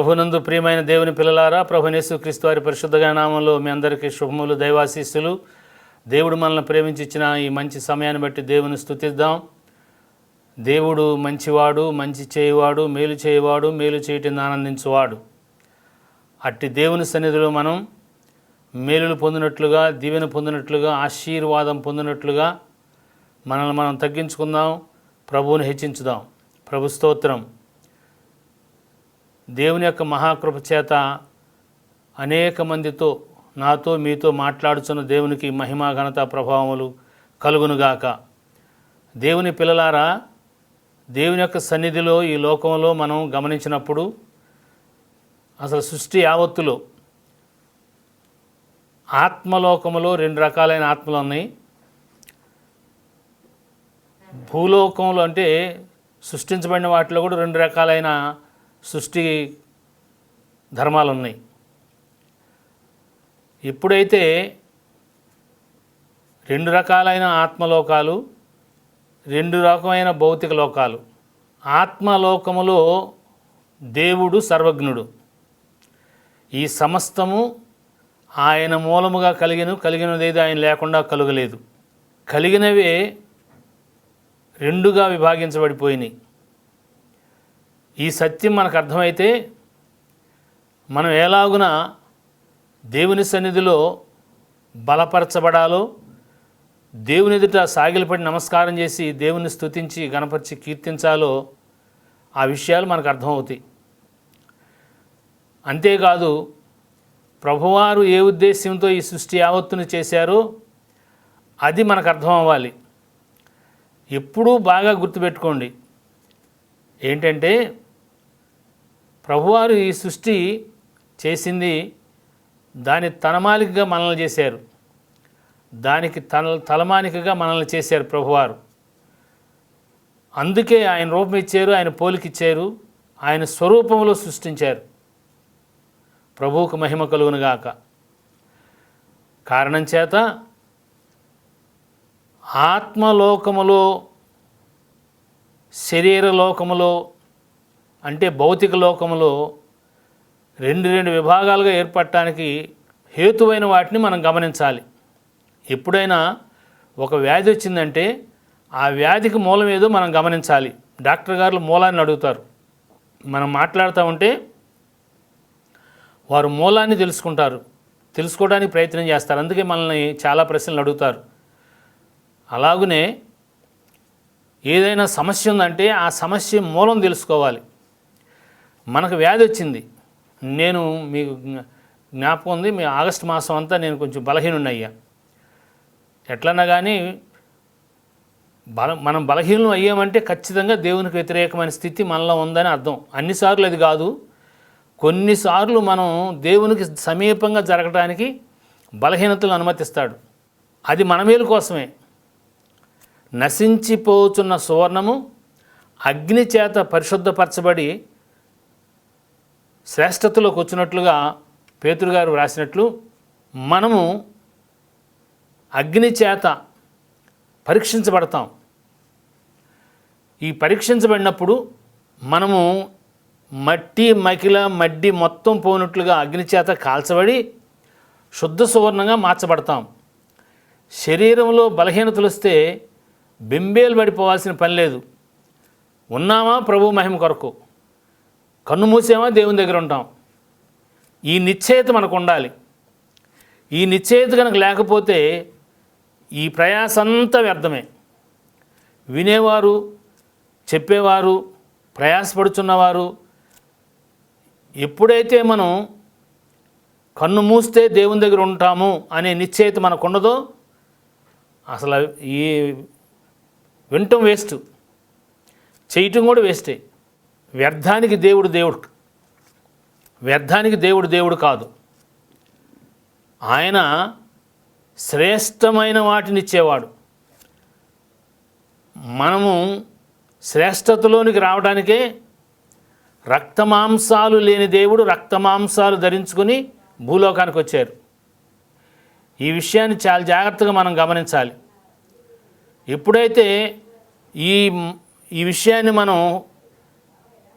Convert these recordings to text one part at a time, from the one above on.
ప్రభునందు ప్రియమైన దేవుని పిల్లలారా ప్రభునేసు క్రీస్తు వారి పరిశుద్ధగా నామంలో మీ అందరికీ శుభములు దైవాశీస్సులు. దేవుడు మనల్ని ప్రేమించి ఇచ్చిన ఈ మంచి సమయాన్ని బట్టి దేవుని స్థుతిద్దాం దేవుడు మంచివాడు మంచి చేయవాడు మేలు చేయవాడు మేలు చేయటిని ఆనందించువాడు. అట్టి దేవుని సన్నిధిలో మనం మేలులు పొందినట్లుగా దీవెన పొందినట్లుగా ఆశీర్వాదం పొందినట్లుగా మనల్ని మనం తగ్గించుకుందాం ప్రభువుని హెచ్చించుదాం. ప్రభు స్తోత్రం. దేవుని యొక్క మహాకృప చేత అనేక మందితో నాతో మీతో మాట్లాడుచున్న దేవునికి మహిమా ఘనత ప్రభావములు కలుగునుగాక. దేవుని పిల్లలారా దేవుని యొక్క సన్నిధిలో ఈ లోకంలో మనం గమనించినప్పుడు అసలు సృష్టి యావత్తులో ఆత్మలోకములో రెండు రకాలైన ఆత్మలు ఉన్నాయి. భూలోకంలో అంటే సృష్టించబడిన వాటిలో కూడా రెండు రకాలైన సృష్టి ధర్మాలు ఉన్నాయి ఎప్పుడైతే రెండు రకాలైన ఆత్మలోకాలు రెండు రకమైన భౌతిక లోకాలు ఆత్మలోకములో దేవుడు సర్వజ్ఞుడు. ఈ సమస్తము ఆయన మూలముగా కలిగిన కలిగినదేది ఆయన లేకుండా కలుగలేదు. కలిగినవే రెండుగా విభాగించబడిపోయినాయి. ఈ సత్యం మనకు అర్థమైతే మనం ఎలాగున దేవుని సన్నిధిలో బలపరచబడాలో దేవుని ఎదుట సాగిలపడి నమస్కారం చేసి దేవుని స్తుతించి గణపరిచి కీర్తించాలో ఆ విషయాలు మనకు అర్థమవుతాయి. అంతేకాదు ప్రభువారు ఏ ఉద్దేశంతో ఈ సృష్టి యావత్తును చేశారో అది మనకు అర్థం అవ్వాలి ఎప్పుడూ బాగా గుర్తుపెట్టుకోండి. ఏంటంటే ప్రభువారు ఈ సృష్టి చేసింది దాని తలమాలికగా మనల్ని చేశారు. దానికి తన తలమానికగా మనల్ని చేశారు ప్రభువారు. అందుకే ఆయన రూపం ఇచ్చారు ఆయన పోలికిచ్చారు ఆయన స్వరూపంలో సృష్టించారు. ప్రభువుకు మహిమ కలుగునుగాక కారణం చేత ఆత్మలోకములో శరీర లోకములో అంటే భౌతిక లోకంలో రెండు రెండు విభాగాలుగా ఏర్పడటానికి హేతువైన వాటిని మనం గమనించాలి. ఎప్పుడైనా ఒక వ్యాధి వచ్చిందంటే ఆ వ్యాధికి మూలం ఏదో మనం గమనించాలి. డాక్టర్ గారు మూలాన్ని అడుగుతారు. మనం మాట్లాడుతూ ఉంటే వారు మూలాన్ని తెలుసుకుంటారు. తెలుసుకోవడానికి ప్రయత్నం చేస్తారు. అందుకే మనల్ని చాలా ప్రశ్నలు అడుగుతారు. అలాగనే ఏదైనా సమస్య ఉందంటే ఆ సమస్య మూలం తెలుసుకోవాలి. మనకు వ్యాధి వచ్చింది. నేను మీకు జ్ఞాపకం ఉంది మీ ఆగస్టు మాసం అంతా నేను కొంచెం బలహీనుడిని అయ్యా. ఎట్లన్నా కానీ బల మనం బలహీనం అయ్యామంటే ఖచ్చితంగా దేవునికి వ్యతిరేకమైన స్థితి మనలో ఉందని అర్థం. అన్నిసార్లు అది కాదు. కొన్నిసార్లు మనం దేవునికి సమీపంగా జరగడానికి బలహీనతలు అనుమతిస్తాడు. అది మన మేలు కోసమే. నశించిపోతున్న సువర్ణము అగ్ని చేత పరిశుద్ధపరచబడి శ్రేష్టతలోకి వచ్చినట్లుగా పేతురుగారు వ్రాసినట్లు మనము అగ్ని చేత పరీక్షించబడతాం. ఈ పరీక్షించబడినప్పుడు మనము మట్టి మకిల మడ్డి మొత్తం పోనట్లుగా అగ్ని చేత కాల్చబడి శుద్ధ సువర్ణంగా మార్చబడతాం. శరీరంలో బలహీనతలు వస్తే బింబేలు పడిపోవాల్సిన పని లేదు. ఉన్నామా ప్రభు మహిమ కొరకు? కన్ను మూసామా? దేవుని దగ్గర ఉంటాం. ఈ నిశ్చయిత మనకు ఉండాలి. ఈ నిశ్చయిత కనుక లేకపోతే ఈ ప్రయాస అంతా వ్యర్థమే. వినేవారు చెప్పేవారు ప్రయాసపడుచున్నవారు ఎప్పుడైతే మనం కన్ను మూస్తే దేవుని దగ్గర ఉంటాము అనే నిశ్చయిత మనకు ఉండదో అసలు ఈ వినటం వేస్ట్. చేయటం కూడా వేస్టే. వ్యర్థానికి దేవుడు దేవుడు. వ్యర్థానికి దేవుడు దేవుడు కాదు. ఆయన శ్రేష్టమైన వాటినిచ్చేవాడు. మనము శ్రేష్టతలోనికి రావడానికే రక్తమాంసాలు లేని దేవుడు రక్తమాంసాలు ధరించుకుని భూలోకానికి వచ్చారు. ఈ విషయాన్ని చాలా జాగ్రత్తగా మనం గమనించాలి. ఎప్పుడైతే ఈ ఈ విషయాన్ని మనం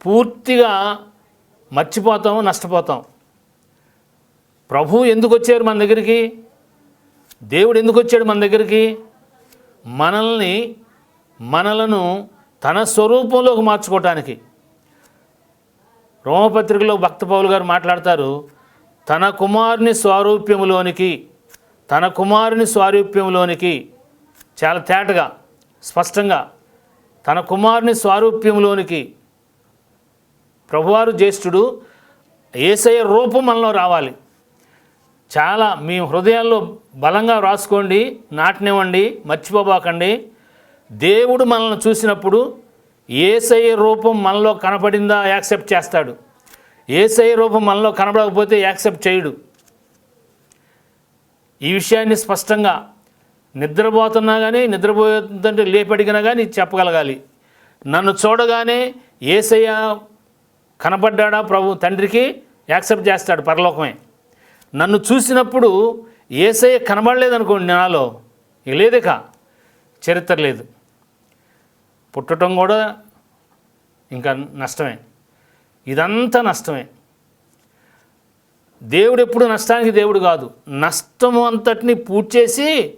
పూర్తిగా మర్చిపోతాం నష్టపోతాం. ప్రభు ఎందుకు వచ్చారు మన దగ్గరికి? దేవుడు ఎందుకు వచ్చాడు మన దగ్గరికి? మనల్ని మనలను తన స్వరూపంలోకి మార్చుకోవటానికి. రోమపత్రికలో భక్త పౌలు గారు మాట్లాడతారు తన కుమారుని స్వారూప్యములోనికి తన కుమారుని స్వారూప్యములోనికి చాలా తేటగా స్పష్టంగా తన కుమారుని స్వారూప్యములోనికి ప్రభువారు జ్యేష్ఠుడు ఏసయ్య రూపం మనలో రావాలి. చాలా మీ హృదయాల్లో బలంగా రాసుకోండి నాటనివ్వండి మర్చిపోబాకండి. దేవుడు మనల్ని చూసినప్పుడు ఏసయ్య రూపం మనలో కనపడిందా యాక్సెప్ట్ చేస్తాడు. ఏసయ్య రూపం మనలో కనపడకపోతే యాక్సెప్ట్ చేయడు. ఈ విషయాన్ని స్పష్టంగా నిద్రపోతున్నా కానీ నిద్రపోతుంటే లేపడిగినా కానీ చెప్పగలగాలి. నన్ను చూడగానే ఏసయ్య కనపడ్డాడా ప్రభు? తండ్రికి యాక్సెప్ట్ చేస్తాడు పరలోకమే. నన్ను చూసినప్పుడు ఏసయ్య కనబడలేదనుకోండి నాలో. ఇక లేదిక చరిత్ర లేదు. పుట్టడం కూడా ఇంకా నష్టమే. ఇదంతా నష్టమే. దేవుడు ఎప్పుడు నష్టానికి దేవుడు కాదు. నష్టము అంతటిని పూడ్చేసి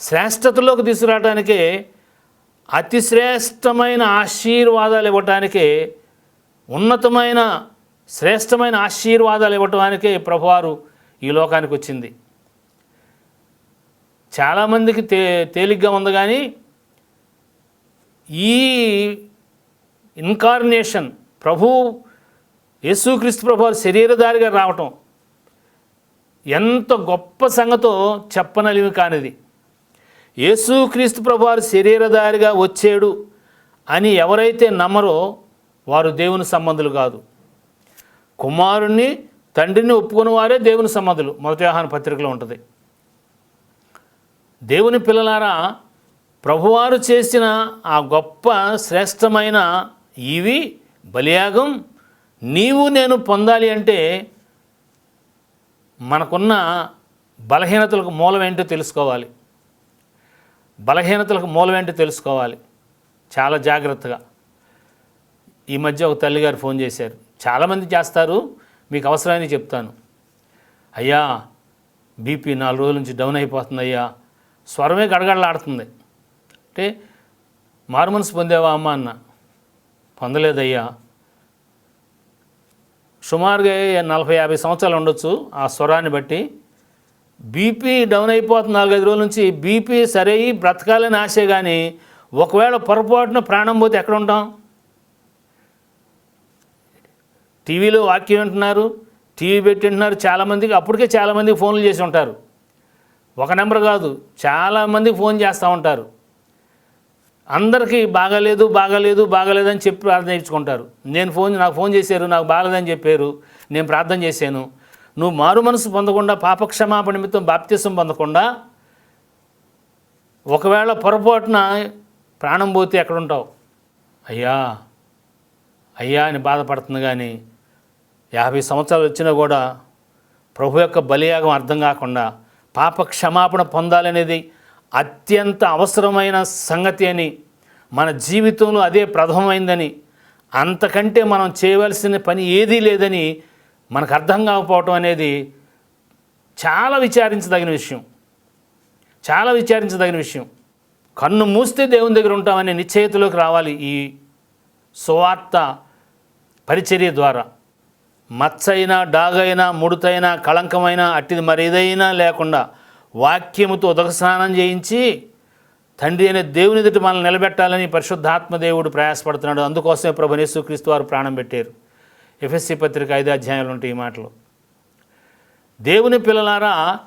శ్రేష్టతలోకి తీసుకురావడానికే అతి శ్రేష్టమైన ఆశీర్వాదాలు ఇవ్వటానికే ఉన్నతమైన శ్రేష్టమైన ఆశీర్వాదాలు ఇవ్వటానికే ప్రభువారు ఈ లోకానికి వచ్చింది. చాలామందికి తే తేలిగ్గా ఉంది కానీ ఈ ఇన్కార్నేషన్ ప్రభు యేసుక్రీస్తు ప్రభు శరీరధారిగా రావటం ఎంత గొప్ప సంగతో చెప్పనలివి కానిది. యేసుక్రీస్తు ప్రభువారు శరీరధారిగా వచ్చాడు అని ఎవరైతే నమ్మరో వారు దేవుని సంబంధులు కాదు. కుమారుణ్ణి తండ్రిని ఒప్పుకున్న వారే దేవుని సంబంధులు. మొదటి ఆహార పత్రికలో ఉంటుంది. దేవుని పిల్లలారా ప్రభువారు చేసిన ఆ గొప్ప శ్రేష్టమైన ఇవి బలియాగం నీవు నేను పొందాలి అంటే మనకున్న బలహీనతలకు మూలం ఏంటో తెలుసుకోవాలి. బలహీనతలకు మూలం ఏంటో తెలుసుకోవాలి. చాలా జాగ్రత్తగా. ఈ మధ్య ఒక తల్లిగారు ఫోన్ చేశారు. చాలామంది చేస్తారు మీకు అవసరమని చెప్తాను. అయ్యా బీపీ నాలుగు రోజుల నుంచి డౌన్ అయిపోతుంది అయ్యా స్వరమే గడగడలాడుతుంది. అంటే మారుమనసు పొందేవా అమ్మ? అన్న. పొందలేదయ్యా. సుమారుగా నలభై యాభై సంవత్సరాలు ఉండొచ్చు ఆ స్వరాన్ని బట్టి. బీపీ డౌన్ అయిపోతుంది నాలుగైదు రోజుల నుంచి. బీపీ సరే బ్రతకాలని ఆశే కానీ ఒకవేళ పొరపాటున ప్రాణం పోతే ఎక్కడ ఉంటాం? టీవీలో వాక్యం వింటున్నారు టీవీ పెట్టి వింటున్నారు చాలామందికి అప్పటికే చాలామందికి ఫోన్లు చేసి ఉంటారు. ఒక నెంబర్ కాదు చాలామంది ఫోన్ చేస్తూ ఉంటారు. అందరికీ బాగాలేదు బాగాలేదు బాగాలేదు అని చెప్పి ప్రార్థన చేయించుకుంటారు నేను ఫోన్ నాకు ఫోన్ చేశారు నాకు బాగాలేదని చెప్పారు నేను ప్రార్థన చేశాను. నువ్వు మారు మనసు పొందకుండా పాపక్షమాపణ నిమిత్తం బాప్త్యసం పొందకుండా ఒకవేళ పొరపాటున ప్రాణం పోతే ఎక్కడ ఉంటావు? అయ్యా అయ్యా అని బాధపడుతుంది కానీ యాభై సంవత్సరాలు వచ్చినా కూడా ప్రభు యొక్క బలియాగం అర్థం కాకుండా పాప క్షమాపణ పొందాలనేది అత్యంత అవసరమైన సంగతి అని మన జీవితంలో అదే ప్రథమమైందని అంతకంటే మనం చేయవలసిన పని ఏదీ లేదని మనకు అర్థం కాకపోవటం అనేది చాలా విచారించదగిన విషయం. చాలా విచారించదగిన విషయం. కన్ను మూస్తే దేవుని దగ్గర ఉంటామనే నిశ్చయితలోకి రావాలి ఈ సువార్త పరిచర్య ద్వారా. మచ్చైనా డాగైనా ముడతైనా కళంకమైనా అట్టిది మరేదైనా లేకుండా వాక్యముతో ఉదక స్నానం చేయించి తండ్రి అనే దేవుని ఎదుటి మనల్ని నిలబెట్టాలని పరిశుద్ధాత్మ దేవుడు ప్రయాసపడుతున్నాడు. అందుకోసమే ప్రభు వారు ప్రాణం పెట్టారు. ఎఫ్ఎస్సి పత్రిక ఐదు అధ్యాయాలు ఉంటాయి ఈ మాటలు. దేవుని పిల్లలారా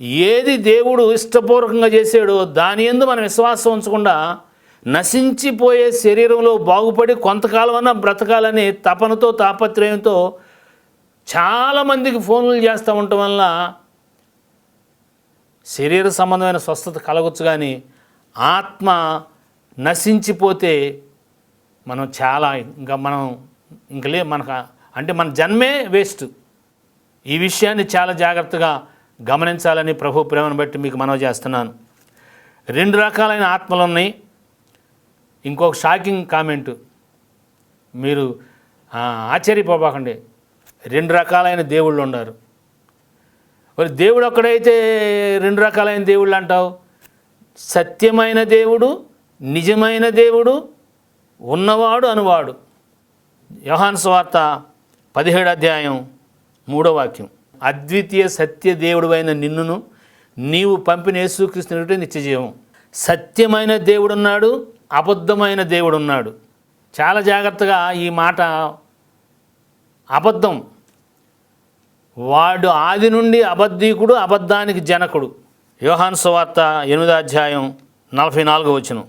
ఏది దేవుడు ఇష్టపూర్వకంగా చేసాడో దాని ఎందు మనం విశ్వాసం ఉంచకుండా నశించిపోయే శరీరంలో బాగుపడి కొంతకాలం అన్నా బ్రతకాలని తపనతో తాపత్రయంతో చాలామందికి ఫోన్లు చేస్తూ ఉండటం వల్ల శరీర సంబంధమైన స్వస్థత కలగొచ్చు కానీ ఆత్మ నశించిపోతే మనం చాలా ఇంకా మనం ఇంక లే మనకు అంటే మన జన్మే వేస్ట్ ఈ విషయాన్ని చాలా జాగ్రత్తగా గమనించాలని ప్రభు ప్రేమను బట్టి మీకు మనవి చేస్తున్నాను. రెండు రకాలైన ఆత్మలు ఉన్నాయి. ఇంకొక షాకింగ్ కామెంట్. మీరు ఆ, ఆశ్చర్యపోబాకండి. రెండు రకాలైన దేవుళ్ళు ఉన్నారు. మరి దేవుడు ఒక్కడైతే రెండు రకాలైన దేవుళ్ళు అంటావు? సత్యమైన దేవుడు నిజమైన దేవుడు ఉన్నవాడు అనువాడు. యోహాన్ స్వార్త పదిహేడు అధ్యాయం మూడో వాక్యం. అద్వితీయ సత్య దేవుడువైన నిన్నును నీవు పంపిన యేసుకృష్ణుడి నిత్యజీవం. సత్యమైన దేవుడున్నాడు అబద్ధమైన దేవుడున్నాడు. చాలా జాగ్రత్తగా ఈ మాట అబద్ధం వాడు ఆది నుండి అబద్ధీకుడు అబద్ధానికి జనకుడు. యోహాను సువార్త ఎనిమిదో అధ్యాయం నలభై నాలుగో వచ్చిన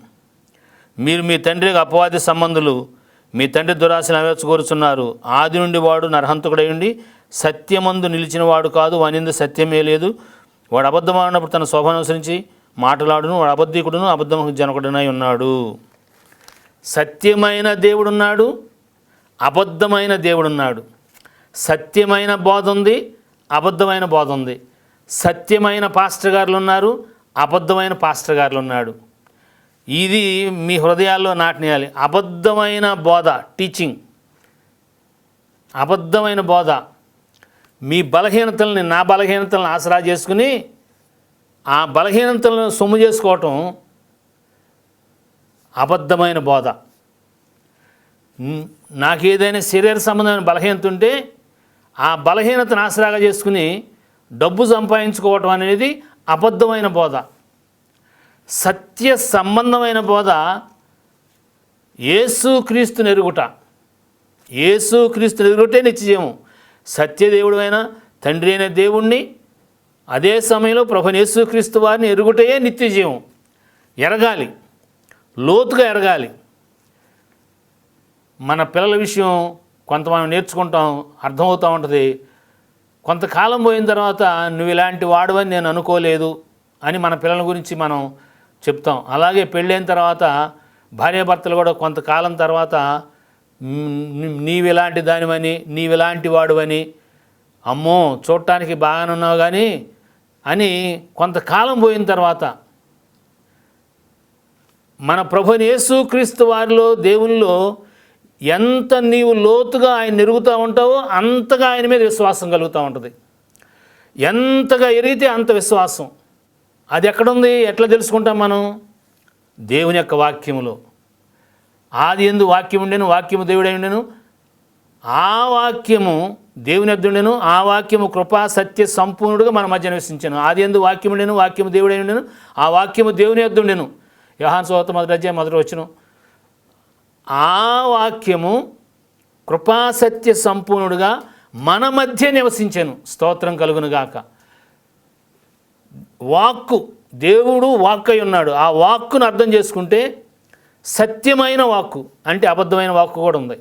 మీరు మీ తండ్రికి అపవాది సంబంధులు మీ తండ్రి దురాశను నెరవేర్చుకోరుచున్నారు ఆది నుండి వాడు నరహంతకుడై ఉండి సత్యమందు నిలిచిన వాడు కాదు వానిందు సత్యమే లేదు. వాడు అబద్ధమాడినప్పుడు తన శోభను అనుసరించి మాట్లాడును వాడు అబద్ధికుడును అబద్ధం జనకుడునై ఉన్నాడు. సత్యమైన దేవుడున్నాడు అబద్ధమైన దేవుడున్నాడు. సత్యమైన బోధ ఉంది అబద్ధమైన బోధ ఉంది. సత్యమైన పాస్టర్ గారులు ఉన్నారు అబద్ధమైన పాస్టర్ గారులు ఉన్నాడు. ఇది మీ హృదయాల్లో నాటనేయాలి. అబద్ధమైన బోధ టీచింగ్ అబద్ధమైన బోధ. మీ బలహీనతల్ని నా బలహీనతలను ఆసరా చేసుకుని ఆ బలహీనతలను సొమ్ము చేసుకోవటం అబద్ధమైన బోధ. నాకు నాకేదైనా శరీర సంబంధమైన బలహీనత ఉంటే ఆ బలహీనతను ఆసరాగా చేసుకుని డబ్బు సంపాదించుకోవటం అనేది అబద్ధమైన బోధ. సత్య సంబంధమైన బోధ ఏసుక్రీస్తు నెరుగుట. ఏసుక్రీస్తు నెరుగుటే నిత్యజీవం సత్యదేవుడు అయిన తండ్రి అయిన దేవుణ్ణి అదే సమయంలో ప్రభు యేసుక్రీస్తు వారిని ఎరుగుటయే నిత్యజీవం ఎరగాలి. లోతుగా ఎరగాలి. మన పిల్లల విషయం కొంత మనం నేర్చుకుంటాం అర్థమవుతూ ఉంటుంది. కొంతకాలం పోయిన తర్వాత నువ్వు ఇలాంటి వాడవని నేను అనుకోలేదు అని మన పిల్లల గురించి మనం చెప్తాం. అలాగే పెళ్ళైన తర్వాత భార్యాభర్తలు కూడా కొంతకాలం తర్వాత నీవిలాంటి ఇలాంటి దానివని నీవిలాంటి వాడువని అమ్మో చూడటానికి బాగానే ఉన్నావు కానీ అని కొంతకాలం పోయిన తర్వాత మన ప్రభుని యేసుక్రీస్తు వారిలో దేవుల్లో ఎంత నీవు లోతుగా ఆయన ఎరుగుతూ ఉంటావో అంతగా ఆయన మీద విశ్వాసం కలుగుతూ ఉంటుంది. ఎంతగా ఎరిగితే అంత విశ్వాసం. అది ఎక్కడుంది? ఎట్లా తెలుసుకుంటాం మనం? దేవుని యొక్క వాక్యములో. ఆది ఎందు వాక్యం ఉండేను వాక్యము దేవుడై ఉండేను. ఆ వాక్యము దేవుని ఎద్దుండెను ఆ వాక్యము కృపా సత్య సంపూర్ణుడుగా మన మధ్య నివసించాను. ఆది ఎందు వాక్యం ఉండేను వాక్యము దేవుడై ఉండేను ఆ వాక్యము దేవుని ఎద్దుండెను యహాన్ సోత మొదటి అధ్యాయం మొదటి వచ్చును ఆ వాక్యము కృపాసత్య సంపూర్ణుడుగా మన మధ్య నివసించాను. స్తోత్రం కలుగునుగాక. వాక్కు దేవుడు వాక్ అయి ఉన్నాడు. ఆ వాక్కును అర్థం చేసుకుంటే సత్యమైన వాక్కు అంటే అబద్ధమైన వాక్కు కూడా ఉంది.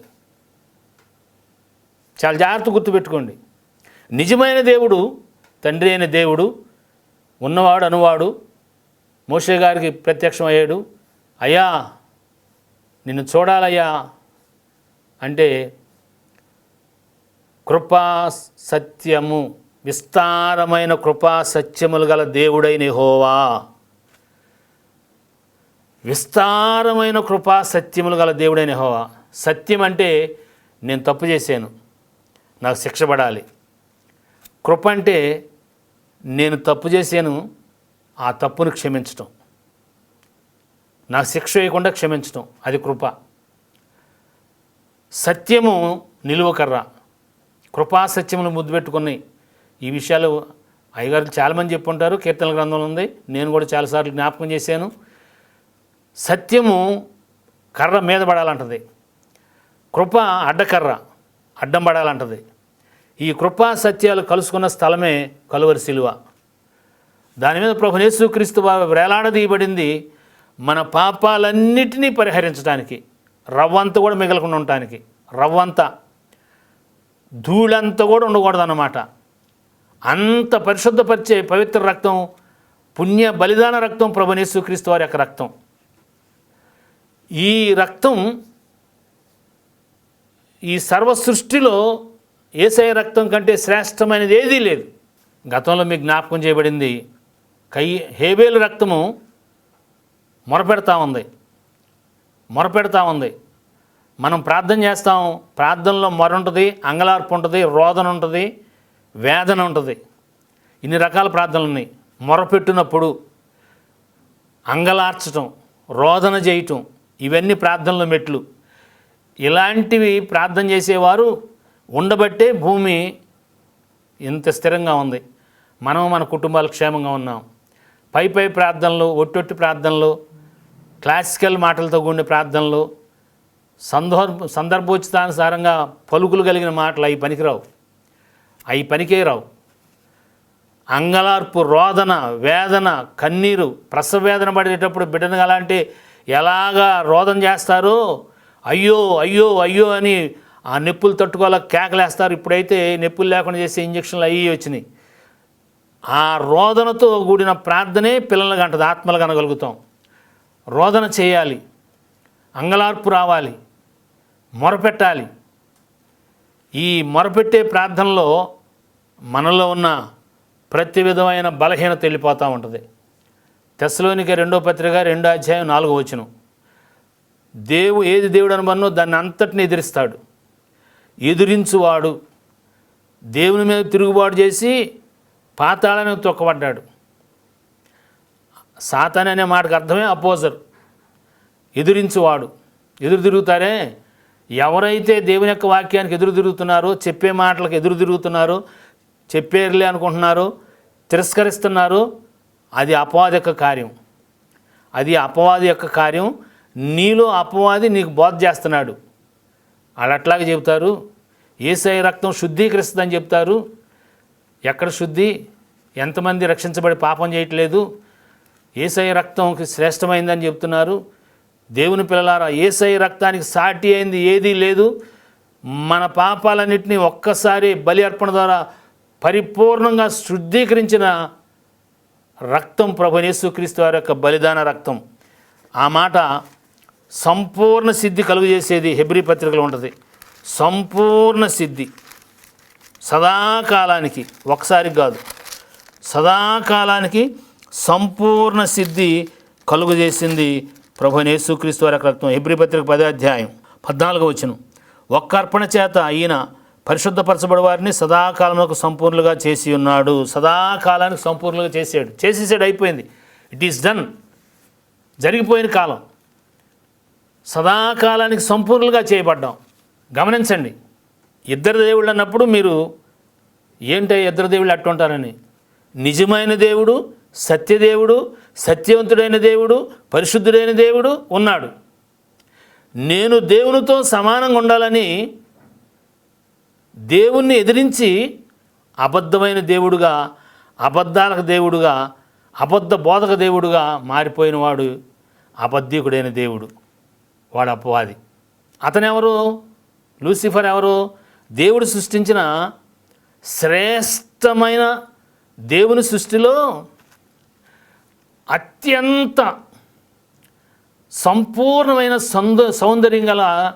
చాలా జాగ్రత్త గుర్తుపెట్టుకోండి నిజమైన దేవుడు తండ్రి అయిన దేవుడు ఉన్నవాడు అనువాడు మోషే గారికి ప్రత్యక్షం అయ్యాడు అయ్యా నిన్ను చూడాలయ్యా అంటే కృపా సత్యము విస్తారమైన కృపా సత్యములు గల దేవుడైన హోవా విస్తారమైన కృపా సత్యములు గల దేవుడైన హోవా సత్యం అంటే నేను తప్పు చేశాను నాకు శిక్ష పడాలి. కృప అంటే నేను తప్పు చేశాను ఆ తప్పును క్షమించటం. నాకు శిక్ష వేయకుండా క్షమించటం అది కృప. సత్యము నిలువకర్ర కృపా సత్యములు ముద్దు పెట్టుకున్నాయి ఈ విషయాలు అయ్యగారు చాలామంది చెప్పుంటారు కీర్తన గ్రంథంలో ఉంది నేను కూడా చాలాసార్లు జ్ఞాపకం చేశాను. సత్యము కర్ర మీద పడాలంటది. కృప అడ్డకర్ర అడ్డం పడాలంటది. ఈ కృపా సత్యాలు కలుసుకున్న స్థలమే కలువరి శిలువ. దాని మీద ప్రభునేసు క్రీస్తు వేలాడదీయబడింది మన పాపాలన్నిటినీ పరిహరించడానికి రవ్వంత కూడా మిగలకుండా ఉండటానికి రవ్వంత ధూళంతా కూడా ఉండకూడదు అన్నమాట అంత పరిశుద్ధపరిచే పవిత్ర రక్తం పుణ్య బలిదాన రక్తం ప్రభు వారి యొక్క రక్తం. ఈ రక్తం ఈ సర్వ సృష్టిలో ఏసఐ రక్తం కంటే శ్రేష్టమైనది ఏదీ లేదు. గతంలో మీకు జ్ఞాపకం చేయబడింది కై హేబేలు రక్తము మొరపెడతా ఉంది. మొరపెడతా ఉంది. మనం ప్రార్థన చేస్తాం. ప్రార్థనలో మొర ఉంటుంది అంగలార్పు ఉంటుంది రోదన ఉంటుంది వేదన ఉంటుంది ఇన్ని రకాల ప్రార్థనలు ఉన్నాయి మొరపెట్టినప్పుడు అంగలార్చటం రోదన చేయటం ఇవన్నీ ప్రార్థనల మెట్లు. ఇలాంటివి ప్రార్థన చేసేవారు ఉండబట్టే భూమి ఇంత స్థిరంగా ఉంది. మనం మన కుటుంబాలు క్షేమంగా ఉన్నాం. పై పై ప్రార్థనలు ఒట్టొట్టి ప్రార్థనలు క్లాసికల్ మాటలతో కూడిన ప్రార్థనలు సందర్భ సందర్భోచితానుసారంగా పలుకులు కలిగిన మాటలు అవి పనికిరావు. అవి పనికే రావు. అంగలార్పు రోదన వేదన కన్నీరు ప్రసవ వేదన పడేటప్పుడు బిడ్డను అలాంటి ఎలాగా రోదన చేస్తారో అయ్యో అయ్యో అయ్యో అని ఆ నొప్పులు తట్టుకోవాల కేకలేస్తారు. ఇప్పుడైతే నొప్పులు లేకుండా చేసే ఇంజక్షన్లు అయ్యి వచ్చినాయి. ఆ రోదనతో కూడిన ప్రార్థనే పిల్లలకు అంటది ఆత్మలు కనగలుగుతాం. రోదన చేయాలి అంగలార్పు రావాలి మొరపెట్టాలి. ఈ మొరపెట్టే ప్రార్థనలో మనలో ఉన్న ప్రతి విధమైన బలహీనత వెళ్ళిపోతూ ఉంటుంది. తెస్సలోనికి రెండో పత్రిక రెండో అధ్యాయం నాలుగో వచనం. దేవు ఏది దేవుడు అనుబన్నో దాన్ని అంతటిని ఎదిరిస్తాడు. ఎదిరించువాడు దేవుని మీద తిరుగుబాటు చేసి పాతాళమే తొక్కబడ్డాడు. సాతాన్ అనే మాటకు అర్థమే అపోజర్. ఎదురించువాడు. ఎదురు తిరుగుతారే ఎవరైతే దేవుని యొక్క వాక్యానికి ఎదురు తిరుగుతున్నారో చెప్పే మాటలకు ఎదురు తిరుగుతున్నారో చెప్పేరులే అనుకుంటున్నారో తిరస్కరిస్తున్నారో అది అపవాది యొక్క కార్యం. అది అపవాది యొక్క కార్యం. నీలో అపవాది నీకు బోధ చేస్తున్నాడు. వాళ్ళు అట్లాగే చెబుతారు. ఏసఐ రక్తం శుద్ధీకరిస్తుందని చెప్తారు ఎక్కడ శుద్ధి? ఎంతమంది రక్షించబడి పాపం చేయట్లేదు? ఏసఐ రక్తంకి శ్రేష్టమైందని చెప్తున్నారు. దేవుని పిల్లలారా ఏసఐ రక్తానికి సాటి అయింది ఏదీ లేదు. మన పాపాలన్నింటినీ ఒక్కసారి బలి అర్పణ ద్వారా పరిపూర్ణంగా శుద్ధీకరించిన రక్తం ప్రభునేసుక్రీస్తు వారి యొక్క బలిదాన రక్తం. ఆ మాట సంపూర్ణ సిద్ధి కలుగజేసేది హెబ్రి పత్రికలో ఉంటుంది. సంపూర్ణ సిద్ధి. సదాకాలానికి ఒకసారి కాదు సదాకాలానికి సంపూర్ణ సిద్ధి కలుగజేసింది ప్రభు యేసుక్రీస్తు వారి రక్తం. హెబ్రి పత్రిక అధ్యాయం పద్నాలుగో వచ్చిన ఒక్క అర్పణ చేత ఈయన పరిశుద్ధపరచబడి వారిని సదాకాలంలో సంపూర్ణులుగా చేసి ఉన్నాడు. సదాకాలానికి సంపూర్ణగా చేసాడు చేసేసాడు అయిపోయింది. ఇట్ ఈస్ డన్ జరిగిపోయిన కాలం. సదాకాలానికి సంపూర్ణగా చేయబడ్డాం. గమనించండి. ఇద్దరు దేవుళ్ళు అన్నప్పుడు మీరు ఏంటో ఇద్దరు దేవుళ్ళు అట్టుంటారని? నిజమైన దేవుడు సత్యదేవుడు సత్యవంతుడైన దేవుడు పరిశుద్ధుడైన దేవుడు ఉన్నాడు. నేను దేవునితో సమానంగా ఉండాలని దేవుణ్ణి ఎదిరించి అబద్ధమైన దేవుడుగా అబద్ధాలకు దేవుడుగా అబద్ధ బోధక దేవుడుగా మారిపోయిన వాడు అబద్ధీకుడైన దేవుడు. వాడు అపవాది. అతనెవరు? లూసిఫర్ ఎవరు? దేవుడు సృష్టించిన శ్రేష్టమైన దేవుని సృష్టిలో అత్యంత సంపూర్ణమైన సౌంద సౌందర్యం గల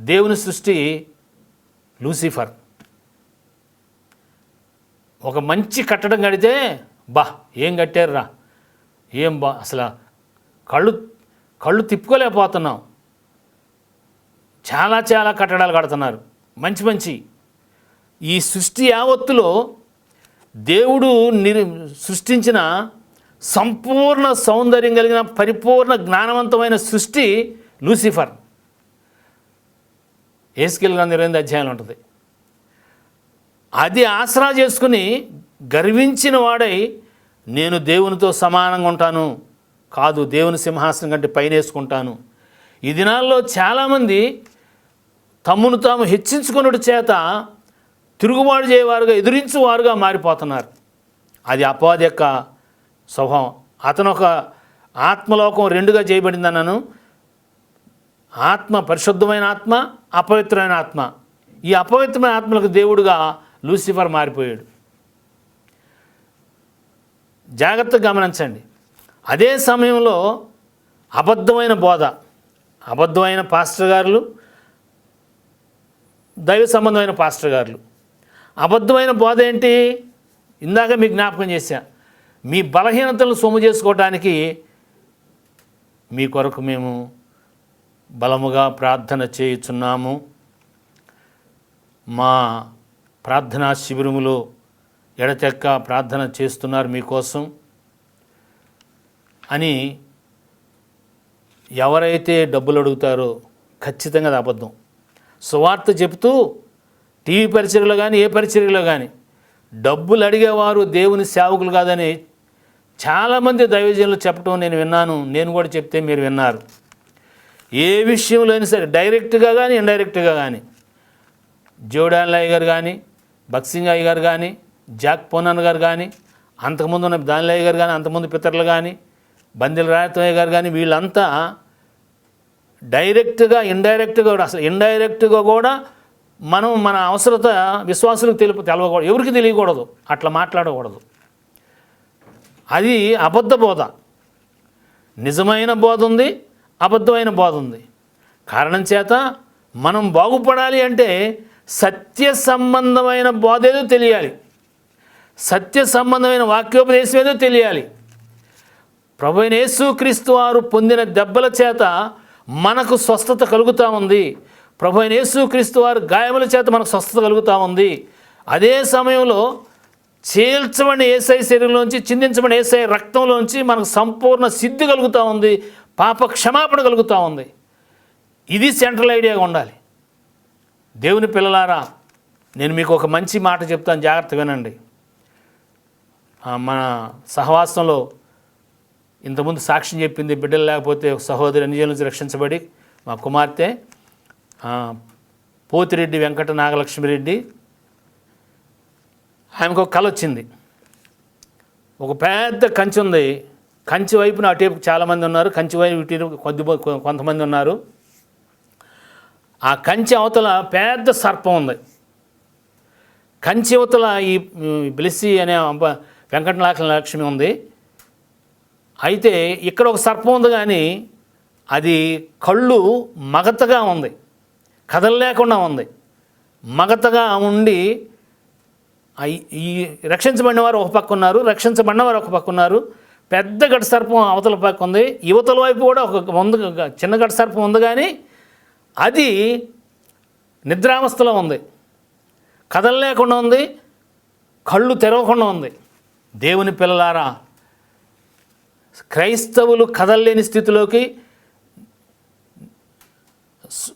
దేవుని సృష్టి లూసిఫర్. ఒక మంచి కట్టడం కడితే బా ఏం కట్టారురా ఏం బా అసలు కళ్ళు కళ్ళు తిప్పుకోలేకపోతున్నాం. చాలా చాలా కట్టడాలు కడుతున్నారు. మంచి మంచి. ఈ సృష్టి యావత్తులో దేవుడు నిర్ సృష్టించిన సంపూర్ణ సౌందర్యం కలిగిన పరిపూర్ణ జ్ఞానవంతమైన సృష్టి లూసిఫర్. ఏసుకెళ్ళి గ్రంథం ఇరవై ఎనిమిది అధ్యాయంలో ఉంటుంది. అది ఆసరా చేసుకుని గర్వించిన వాడై నేను దేవునితో సమానంగా ఉంటాను. కాదు దేవుని సింహాసనం కంటే పైన వేసుకుంటాను. ఈ దినాల్లో చాలామంది తమ్మును తాము హెచ్చించుకున్నట్టు చేత తిరుగుబాటు చేయవారుగా ఎదిరించువారుగా మారిపోతున్నారు. అది అపవాది యొక్క స్వభావం. అతను ఒక ఆత్మలోకం రెండుగా చేయబడిందన్నాను. ఆత్మ పరిశుద్ధమైన ఆత్మ అపవిత్రమైన ఆత్మ. ఈ అపవిత్రమైన ఆత్మలకు దేవుడుగా లూసిఫర్ మారిపోయాడు. జాగ్రత్తగా గమనించండి. అదే సమయంలో అబద్ధమైన బోధ అబద్ధమైన పాస్టర్ గారులు దైవ సంబంధమైన పాస్టర్ గారులు. అబద్ధమైన బోధ ఏంటి? ఇందాక మీకు జ్ఞాపకం చేశాను మీ బలహీనతలను సొమ్ము చేసుకోవడానికి మీ కొరకు మేము బలముగా ప్రార్థన చేయుచున్నాము. మా ప్రార్థనా శిబిరములో ఎడతెక్క ప్రార్థన చేస్తున్నారు మీకోసం అని ఎవరైతే డబ్బులు అడుగుతారో ఖచ్చితంగా అది అబద్ధం. సువార్త చెబుతూ టీవీ పరిచర్యలో కానీ ఏ పరిచర్యలో కానీ డబ్బులు అడిగేవారు దేవుని సేవకులు కాదని చాలామంది దైవజనులు చెప్పడం నేను విన్నాను నేను కూడా చెప్తే మీరు విన్నారు. ఏ విషయంలో అయినా సరే డైరెక్ట్గా కానీ ఇండైరెక్ట్గా కానీ జోడాన్ అయ్య గారు కానీ బక్సింగ్ అయ్య గారు కానీ జాక్ పోనన్ గారు కానీ అంతకుముందు ఉన్న దానిలయ్య గారు కానీ అంతకుముందు పితరులు కానీ బందెల రాయతయ్య గారు కానీ వీళ్ళంతా డైరెక్ట్గా ఇండైరెక్ట్గా కూడా అసలు ఇండైరెక్ట్గా కూడా మనం మన అవసరత విశ్వాసులకు తెలుపు తెలవకూడదు. ఎవరికి తెలియకూడదు. అట్లా మాట్లాడకూడదు. అది అబద్ధ బోధ. నిజమైన బోధ ఉంది అబద్ధమైన బోధ ఉంది. కారణం చేత మనం బాగుపడాలి అంటే సత్య సంబంధమైన బోధ ఏదో తెలియాలి. సత్య సంబంధమైన వాక్యోపదేశం ఏదో తెలియాలి. ప్రభు అయిన యేసుక్రీస్తు వారు పొందిన దెబ్బల చేత మనకు స్వస్థత కలుగుతూ ఉంది. ప్రభు అయిన యేసుక్రీస్తు వారు గాయముల చేత మనకు స్వస్థత కలుగుతూ ఉంది. అదే సమయంలో చీల్చబడిన ఏసై శరీరంలోంచి చిందించబడిన ఏసై రక్తంలోంచి మనకు సంపూర్ణ సిద్ధి కలుగుతూ ఉంది పాప క్షమాపణ కలుగుతూ ఉంది. ఇది సెంట్రల్ ఐడియాగా ఉండాలి. దేవుని పిల్లలారా నేను మీకు ఒక మంచి మాట చెప్తాను జాగ్రత్త వినండి. మన సహవాసంలో ఇంతకుముందు సాక్ష్యం చెప్పింది బిడ్డలు లేకపోతే ఒక సహోదరి అన్యజల నుంచి రక్షించబడి మా కుమార్తె పోతిరెడ్డి వెంకట నాగలక్ష్మిరెడ్డి ఆమెకు ఒక కళ వచ్చింది. ఒక పెద్ద కంచి ఉంది. కంచి వైపున అటువైపు చాలామంది ఉన్నారు. కంచి వైపు ఇటు కొద్ది కొంతమంది ఉన్నారు. ఆ కంచి అవతల పెద్ద సర్పం ఉంది. కంచి అవతల ఈ బ్లెస్సి అనే అబ్బ- వెంకటనాథ లక్ష్మి ఉంది. అయితే ఇక్కడ ఒక సర్పం ఉంది కానీ అది కళ్ళు మగతగా ఉంది. కదలలేకుండా ఉంది. మగతగా ఉండి ఈ- రక్షించబడిన వారు ఒక పక్క ఉన్నారు రక్షించబడిన వారు ఒక పక్క ఉన్నారు. పెద్ద గడ్డ సర్పం అవతల పక్క ఉంది. యువతల వైపు కూడా ఒక ఉంది చిన్న గడ్డ సర్పం ఉంది కానీ అది నిద్రావస్థలో ఉంది. కదలలేకుండా ఉంది. కళ్ళు తెరవకుండా ఉంది. దేవుని పిల్లలారా క్రైస్తవులు కదలలేని స్థితిలోకి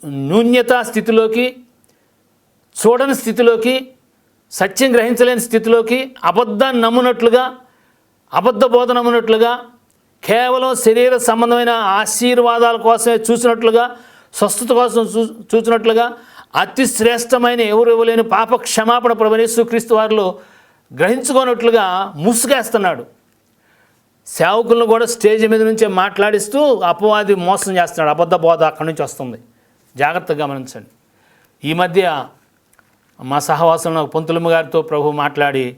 న్యూన్యతా స్థితిలోకి చూడని స్థితిలోకి సత్యం గ్రహించలేని స్థితిలోకి అబద్ధాన్ని నమ్మునట్లుగా అబద్ధ బోధ నమ్మునట్లుగా కేవలం శరీర సంబంధమైన ఆశీర్వాదాల కోసమే చూసినట్లుగా స్వస్థత కోసం చూ చూసినట్లుగా అతి శ్రేష్టమైన ఎవరు ఇవ్వలేని పాప క్షమాపణ ప్రభనేసు క్రీస్తు వారిలో గ్రహించుకోనట్లుగా ముసుగేస్తున్నాడు. సేవకులను కూడా స్టేజ్ మీద నుంచే మాట్లాడిస్తూ అపవాది మోసం చేస్తున్నాడు. అబద్ధ బోధ అక్కడి నుంచి వస్తుంది. జాగ్రత్తగా గమనించండి. ఈ మధ్య మా సహవాసంలో పొంతులమ్మ గారితో ప్రభు మాట్లాడి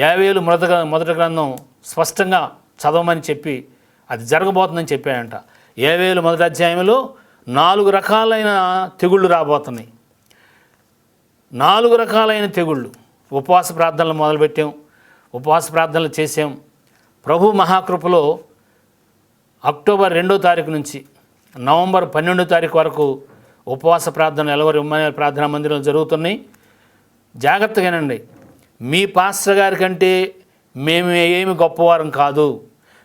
యావేలు మొదట మొదటి గ్రంథం స్పష్టంగా చదవమని చెప్పి అది జరగబోతుందని చెప్పాడంట. యావేలు మొదటి అధ్యాయంలో నాలుగు రకాలైన తెగుళ్ళు రాబోతున్నాయి. నాలుగు రకాలైన తెగుళ్ళు. ఉపవాస ప్రార్థనలు మొదలుపెట్టాం. ఉపవాస ప్రార్థనలు చేసాం ప్రభు మహాకృపలో అక్టోబర్ రెండో తారీఖు నుంచి నవంబర్ పన్నెండో తారీఖు వరకు ఉపవాస ప్రార్థన ఎవరు ఉమ్మని ప్రార్థనా మందిరంలో జరుగుతున్నాయి. జాగ్రత్తగానండి. మీ పాస్టర్ గారి కంటే మేము ఏమి గొప్పవారం కాదు.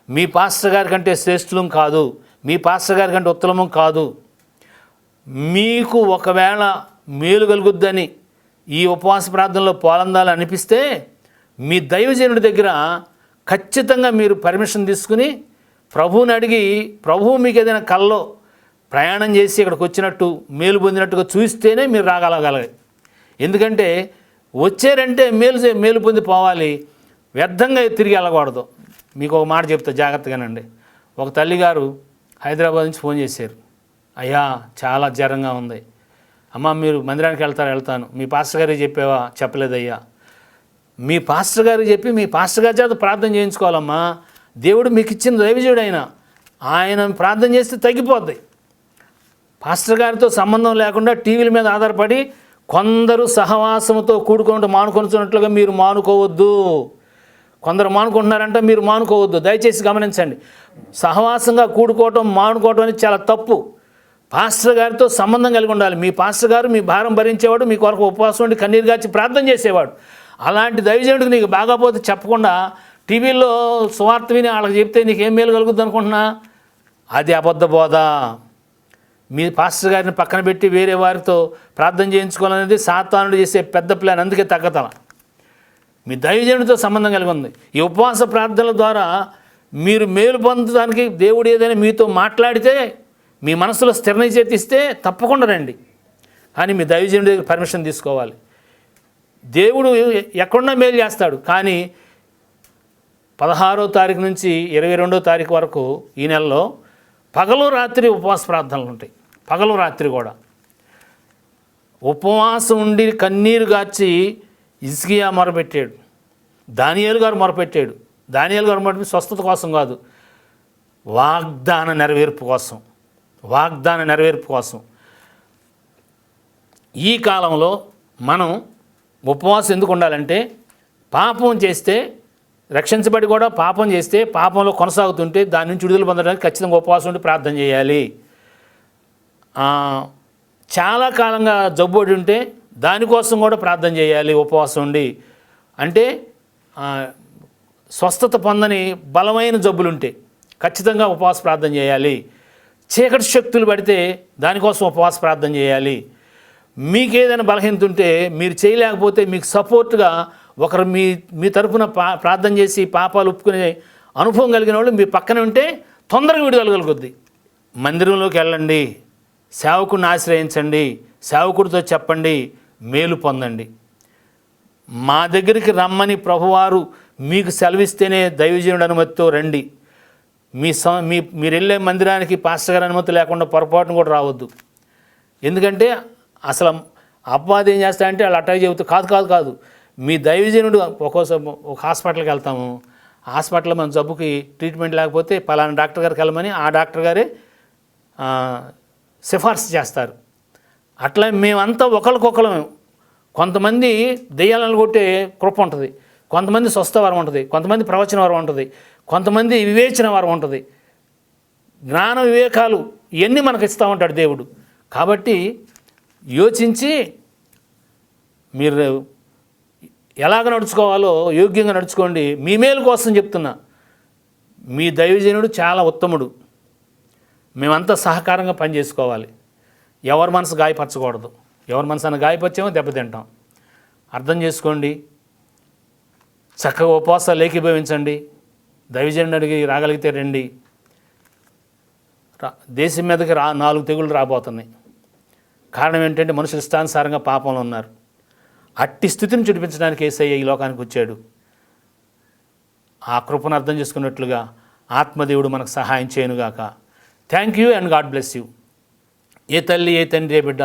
మీ పాస్టర్ గారి కంటే శ్రేష్ఠులం కాదు. మీ పాస్టర్ గారి కంటే ఉత్తమం కాదు. మీకు ఒకవేళ మేలు కలుగుద్దని ఈ ఉపవాస ప్రార్థనలో పోలందాలు అనిపిస్తే మీ దైవజనుడి దగ్గర ఖచ్చితంగా మీరు పర్మిషన్ తీసుకుని ప్రభువుని అడిగి ప్రభువు మీకు ఏదైనా కల్లో ప్రయాణం చేసి ఇక్కడికి వచ్చినట్టు మేలు పొందినట్టుగా చూస్తేనే మీరు రాగలగలగాలి ఎందుకంటే వచ్చారంటే మేలు చే- మేలు పొంది పోవాలి. వ్యర్థంగా తిరిగి వెళ్ళకూడదు. మీకు ఒక మాట చెప్తా జాగ్రత్తగానండి. ఒక తల్లిగారు హైదరాబాద్ నుంచి ఫోన్ చేశారు. అయ్యా చాలా జ్వరంగా ఉంది. అమ్మ మీరు మందిరానికి వెళ్తారా? వెళ్తాను. మీ పాస్టర్ గారికి చెప్పావా? చెప్పలేదయ్యా. మీ పాస్టర్ గారికి చెప్పి మీ పాస్టర్ గారి చేత ప్రార్థన చేయించుకోవాలమ్మా. దేవుడు మీకు ఇచ్చిన దైవజుడు ఆయన ఆయన ప్రార్థన చేస్తే తగ్గిపోద్ది. పాస్టర్ గారితో సంబంధం లేకుండా టీవీల మీద ఆధారపడి కొందరు సహవాసముతో కూడుకుంటూ మానుకొనుచున్నట్లుగా మీరు మానుకోవద్దు. కొందరు మానుకుంటున్నారంటే మీరు మానుకోవద్దు. దయచేసి గమనించండి. సహవాసంగా కూడుకోవటం మానుకోవటం అనేది చాలా తప్పు. పాస్టర్ గారితో సంబంధం కలిగి ఉండాలి. మీ పాస్టర్ గారు మీ భారం భరించేవాడు మీ కొరకు ఉపవాసం ఉండి కన్నీరు గాచి ప్రార్థన చేసేవాడు. అలాంటి దైవజనుడికి నీకు బాగాపోతే చెప్పకుండా టీవీలో సువార్త విని వాళ్ళకి చెప్తే నీకు ఏం మేలు కలుగుద్ది అనుకుంటున్నా? అది అబద్ధ బోధ మీ పాస్టర్ గారిని పక్కన పెట్టి వేరే వారితో ప్రార్థన చేయించుకోవాలనేది సాతానుడు చేసే పెద్ద ప్లాన్. అందుకే తగ్గతల. మీ దైవజనుడితో సంబంధం కలిగి ఉంది. ఈ ఉపవాస ప్రార్థనల ద్వారా మీరు మేలు పొందడానికి దేవుడు ఏదైనా మీతో మాట్లాడితే మీ మనసులో స్థిరణ చేతిస్తే తప్పకుండా రండి. కానీ మీ దైవజనుడి దగ్గర పర్మిషన్ తీసుకోవాలి. దేవుడు ఎక్కడున్నా మేలు చేస్తాడు. కానీ పదహారో తారీఖు నుంచి ఇరవై రెండో తారీఖు వరకు ఈ నెలలో పగలు రాత్రి ఉపవాస ప్రార్థనలు ఉంటాయి. పగలు రాత్రి కూడా. ఉపవాసం ఉండి కన్నీరు గార్చి ఇస్కియా మొరపెట్టాడు. దానియాలు గారు మొరపెట్టాడు. దానియాలు గారు మొరపెట్టి స్వస్థత కోసం కాదు వాగ్దాన నెరవేర్పు కోసం వాగ్దాన నెరవేర్పు కోసం. ఈ కాలంలో మనం ఉపవాసం ఎందుకు ఉండాలంటే పాపం చేస్తే రక్షించబడి కూడా పాపం చేస్తే పాపంలో కొనసాగుతుంటే దాని నుంచి విడుదల పొందడానికి ఖచ్చితంగా ఉపవాసం ఉండి ప్రార్థన చేయాలి. చాలా కాలంగా జబ్బుడి ఉంటే దానికోసం కూడా ప్రార్థన చేయాలి ఉపవాసం ఉండి. అంటే స్వస్థత పొందని బలమైన జబ్బులుంటే ఖచ్చితంగా ఉపవాస ప్రార్థన చేయాలి. చీకటి శక్తులు పడితే దానికోసం ఉపవాస ప్రార్థన చేయాలి. మీకు ఏదైనా బలహీనత ఉంటే మీరు చేయలేకపోతే మీకు సపోర్ట్గా ఒకరు మీ మీ తరపున పా ప్రార్థన చేసి పాపాలు ఒప్పుకునే అనుభవం కలిగిన వాళ్ళు మీ పక్కన ఉంటే తొందరగా విడుదల కలుగుద్ది. మందిరంలోకి వెళ్ళండి. సేవకుడిని ఆశ్రయించండి సేవకుడితో చెప్పండి మేలు పొందండి. మా దగ్గరికి రమ్మని ప్రభువారు మీకు సెలవిస్తేనే దైవజనుడు అనుమతితో రండి. మీ స మీ మీరు వెళ్ళే మందిరానికి పాస్టర్ గారి అనుమతి లేకుండా పొరపాటును కూడా రావద్దు. ఎందుకంటే అసలు అపవాది ఏం చేస్తాయంటే వాళ్ళు అటాక్ చెబుతూ కాదు కాదు కాదు. మీ దైవజనుడు ఒక్కోసారి ఒక హాస్పిటల్కి వెళ్తాము. హాస్పిటల్లో మన జబ్బుకి ట్రీట్మెంట్ లేకపోతే పలానా డాక్టర్ గారికి వెళ్ళమని ఆ డాక్టర్ గారే సిఫార్సు చేస్తారు. అట్లా మేమంతా ఒకరికొకరు కొంతమంది దెయ్యాలను కొట్టే కృప ఉంటుంది. కొంతమంది స్వస్థవరం ఉంటుంది. కొంతమంది ప్రవచన వరం ఉంటుంది. కొంతమంది వివేచన వరం ఉంటుంది. జ్ఞాన వివేకాలు ఇవన్నీ మనకు ఇస్తూ ఉంటాడు దేవుడు. కాబట్టి యోచించి మీరు ఎలాగ నడుచుకోవాలో యోగ్యంగా నడుచుకోండి. మీ మేలు కోసం చెప్తున్నా. మీ దైవజనుడు చాలా ఉత్తముడు. మేమంతా సహకారంగా పనిచేసుకోవాలి. ఎవరి మనసు గాయపరచకూడదు. ఎవరి మనసు అన్న గాయపరిచేమో దెబ్బతింటాం. అర్థం చేసుకోండి. చక్కగా ఉపవాసాలు ఏకీభవించండి దైవజనుడు అడిగి రాగలిగితే రండి. రా దేశం మీదకి రా నాలుగు తెగుళ్ళు రాబోతున్నాయి. కారణం ఏంటంటే మనుషులు ఇష్టానుసారంగా పాపంలో ఉన్నారు. అట్టి స్థితిని చూపించడానికి ఏసయ్య ఈ లోకానికి వచ్చాడు. ఆ కృపను అర్థం చేసుకున్నట్లుగా ఆత్మదేవుడు మనకు సహాయం చేయనుగాక. Thank you and God bless you ఏ తల్లి ఏ తండ్రి ఏ బిడ్డ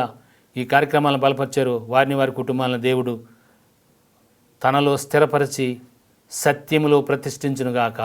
ఈ కార్యక్రమాలను బలపరిచారో వారిని వారి కుటుంబాలను దేవుడు తనలో స్థిరపరిచి సత్యములో ప్రతిష్ఠించునుగాక.